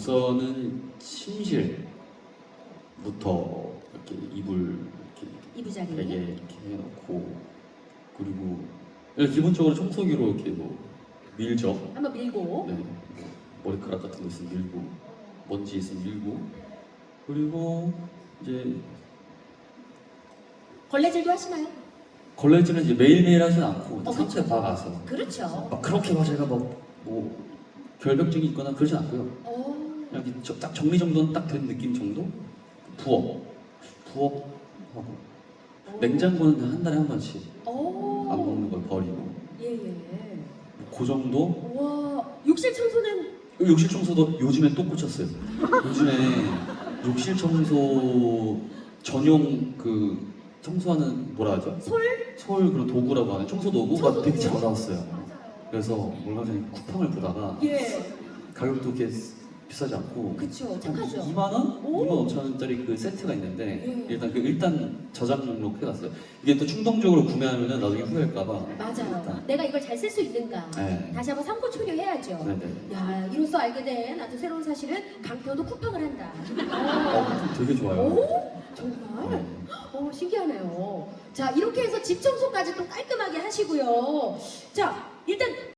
우선은 침실부터 이렇게 이불 이렇게 이부자리. 베개 이렇게 해놓고 그리고 그냥 기본적으로 청소기로 이렇게 뭐 밀죠. 한번 밀고. 네. 뭐 머리카락 같은 거 있으면 밀고 먼지 있으면 밀고 그리고 이제 걸레질도 하시나요? 걸레질은 이제 매일매일 하진 않고 어, 상체 봐가서 그렇죠. 막 그렇게 막 제가 뭐, 뭐 결벽증이 있거나 그러진 않고요. 어. 그냥 이렇게 저- 딱 정리정돈 딱 된 느낌 정도? 부업 부업하고 냉장고는 한 달에 한 번씩 어. 안 먹는 걸 버리고 예, 예. 그 정도? 와, 욕실 청소는 욕실 청소도 요즘에 또 꽂혔어요. 요즘에 욕실 청소 전용 그 청소하는 뭐라 하죠? 솔? 솔 그런 도구라고 하는 청소 도구가 되게? 잘 나왔어요. 그래서 얼마 전에 쿠팡을 보다가 예. 가격도 이렇게 비싸지 않고 그쵸. 착하죠. 2만 원? 오. 2만 5천 원짜리 그 세트가 있는데 예. 일단 그 일단 저장 목록 해놨어요. 이게 또 충동적으로 구매하면은 나중에 후회할까봐. 맞아요. 내가 이걸 잘 쓸 수 있는가. 네. 다시 한번 참고 처리해야죠. 네네. 야, 이로써 알게 된 아주 새로운 사실은 강표도 쿠팡을 한다. 어, 되게 좋아요. 오, 정말? 네. 어, 신기하네요. 자, 이렇게 해서 집 청소까지 또 깔끔하게 하시고요. 자, 일단